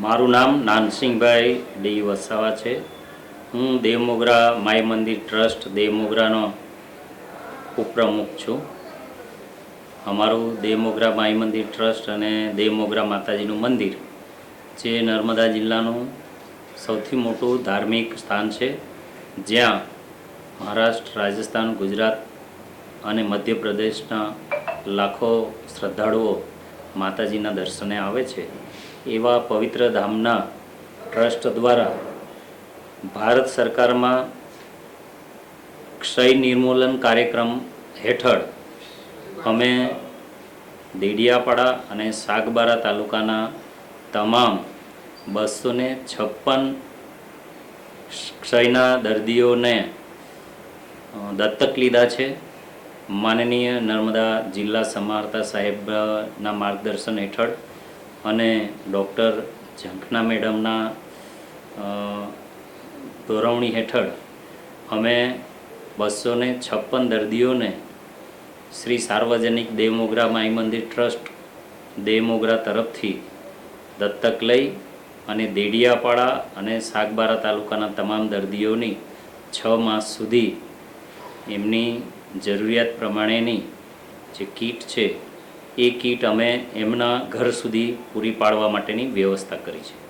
મારું નામ નાનસિંહભાઈ ડી વસાવા છે. હું દેવમોગરા માય મંદિર ટ્રસ્ટ દેવમોગરાનો ઉપપ્રમુખ છું. અમારું દેવમોગરા માય મંદિર ટ્રસ્ટ અને દેવમોગરા માતાજીનું મંદિર જે નર્મદા જિલ્લાનું સૌથી મોટું ધાર્મિક સ્થાન છે. જ્યાં મહારાષ્ટ્ર, રાજસ્થાન, ગુજરાત અને મધ્યપ્રદેશના લાખો શ્રદ્ધાળુઓ માતાજીના દર્શને આવે છે, એવા પવિત્ર ધામના ટ્રસ્ટ દ્વારા ભારત સરકારમાં ક્ષય નિર્મૂલન કાર્યક્રમ હેઠળ અમે દેડિયાપાડા અને સાગબારા તાલુકાના તમામ બસો ને છપ્પન ક્ષયના દર્દીઓને દત્તક લીધા છે. માનનીય નર્મદા જિલ્લા સમાહર્તા સાહેબના માર્ગદર્શન હેઠળ અને ડૉક્ટર ઝંખના મેડમના ધોરવણી હેઠળ અમે બસો ને છપ્પન દર્દીઓને શ્રી સાર્વજનિક દેવમોગરા માઈ મંદિર ટ્રસ્ટ દેવમોગરા તરફથી દત્તક લઈ અને દેડિયાપાડા અને સાગબારા તાલુકાના તમામ દર્દીઓની છ માસ સુધી એમની જરૂરિયાત પ્રમાણેની જે કીટ છે, એ કીટ અમે એમના ઘર સુધી પૂરી પાડવા માટેની વ્યવસ્થા કરી છે.